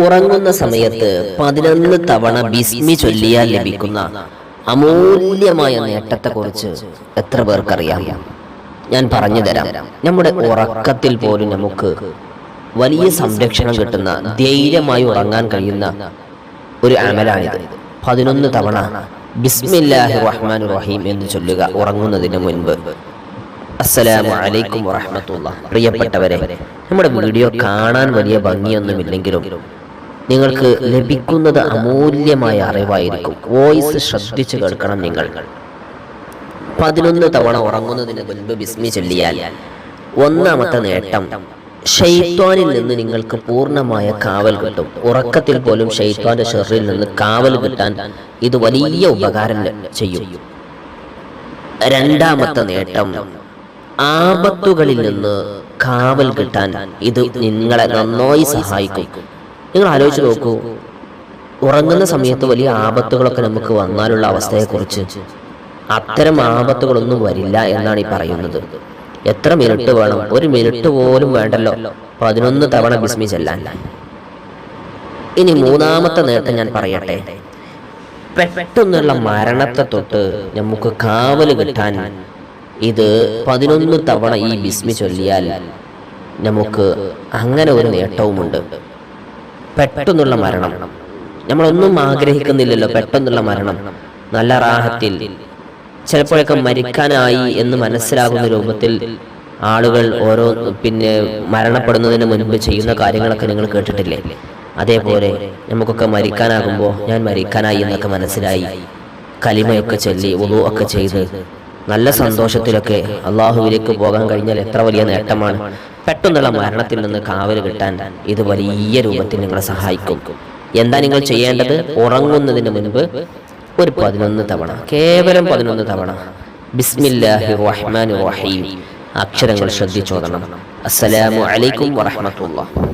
ഉറങ്ങുന്ന സമയത്ത് പതിനൊന്ന് തവണ ബിസ്മി ചൊല്ലിയാൽ ലഭിക്കുന്ന അമൂല്യമായ നേട്ടത്തെക്കുറിച്ച് എത്ര പേർക്കറിയാം? ഞാൻ പറഞ്ഞു തരാം. നമ്മുടെ ഉറക്കത്തിൽ പോലും നമുക്ക് വലിയ സംരക്ഷണം കിട്ടുന്ന ധൈര്യമായി ഉറങ്ങാൻ കഴിയുന്ന ഒരു അമലാണിത്. പതിനൊന്ന് തവണ ബിസ്മില്ലാഹി റഹ്മാൻ റഹീം എന്ന് ചൊല്ലുക ഉറങ്ങുന്നതിന് മുൻപ്. അസ്സലാമു അലൈക്കും വറഹ്മത്തുള്ള പ്രിയപ്പെട്ടവരെ നമ്മുടെ വീഡിയോ കാണാൻ വലിയ ഭംഗിയൊന്നുമില്ലെങ്കിലും നിങ്ങൾക്ക് ലഭിക്കുന്നത് അമൂല്യമായ അറിവായിരിക്കും. വോയിസ് ശ്രദ്ധിച്ചു കേൾക്കണം നിങ്ങൾ. പതിനൊന്ന് തവണ ഉറങ്ങുന്നതിന് മുൻപ് ബിസ്മി ചൊല്ലിയാൽ ഒന്നാമത്തെ നേട്ടം ഷെയ്ത്വാനിൽ നിന്ന് നിങ്ങൾക്ക് പൂർണമായ കാവൽ കിട്ടും. ഉറക്കത്തിൽ പോലും ഷെയ്ത്വാന്റെ ഷെറിൽ നിന്ന് കാവൽ കിട്ടാൻ ഇത് വലിയ ഉപകാരം ചെയ്യും. രണ്ടാമത്തെ നേട്ടം ആപത്തുകളിൽ നിന്ന് കാവൽ കിട്ടാൻ ഇത് നിങ്ങളെ നന്നായി സഹായിക്കും. നിങ്ങൾ ആലോചിച്ച് നോക്കൂ. ഉറങ്ങുന്ന സമയത്ത് വലിയ ആപത്തുകളൊക്കെ നമുക്ക് വന്നാലുള്ള അവസ്ഥയെക്കുറിച്ച് അത്തരം ആപത്തുകളൊന്നും വരില്ല എന്നാണ് ഈ പറയുന്നത്. എത്ര മിനിറ്റ് വേണം? ഒരു മിനിറ്റ് പോലും വേണ്ടല്ലോ. പതിനൊന്ന് തവണ ബിസ്മി ചെല്ലാൻ. ഇനി മൂന്നാമത്തെ നേട്ടം ഞാൻ പറയട്ടെ. പെട്ടെന്നുള്ള മരണത്തെ തൊട്ട് നമുക്ക് കാവൽ കിട്ടാൻ ഇത് പതിനൊന്ന് തവണ ഈ ബിസ്മി ചൊല്ലിയാൽ നമുക്ക് അങ്ങനെ ഒരു നേട്ടവുമുണ്ട്. പെട്ടെന്നുള്ള മരണം. നമ്മളൊന്നും ആഗ്രഹിക്കുന്നില്ലല്ലോ പെട്ടെന്നുള്ള മരണം. നല്ല റാഹത്തിൽ. ചിലപ്പോഴൊക്കെ മരിക്കാനായി എന്ന് മനസ്സിലാകുന്ന രൂപത്തിൽ ആളുകൾ ഓരോ പിന്നെ മരണപ്പെടുന്നതിന് മുൻപ് ചെയ്യുന്ന കാര്യങ്ങളൊക്കെ നിങ്ങൾ കേട്ടിട്ടില്ലേ? അതേപോലെ നമുക്കൊക്കെ മരിക്കാനാകുമ്പോൾ ഞാൻ മരിക്കാനായി എന്നൊക്കെ മനസ്സിലായി. കലിമയൊക്കെ ചൊല്ലി ഉളു ഒക്കെ ചെയ്ത് നല്ല സന്തോഷത്തിലൊക്കെ അള്ളാഹുവിലേക്ക് പോകാൻ കഴിഞ്ഞാൽ എത്ര വലിയ നേട്ടമാണ്. പെട്ടെന്നുള്ള മരണത്തിൽ നിന്ന് കാവൽ കിട്ടാൻ ഇത് വലിയ രൂപത്തിൽ നിങ്ങളെ സഹായിക്കും. എന്താ നിങ്ങൾ ചെയ്യേണ്ടത്? ഉറങ്ങുന്നതിന് മുൻപ് ഒരു പതിനൊന്ന് തവണ കേവലം പതിനൊന്ന് തവണ. ബിസ്മില്ലാഹി റഹ്മാൻ റഹീം. അക്ഷരങ്ങൾ ശ്രദ്ധിച്ചോദണം അസ്സലാമു അലൈക്കും വറഹ്മത്തുള്ളാഹി.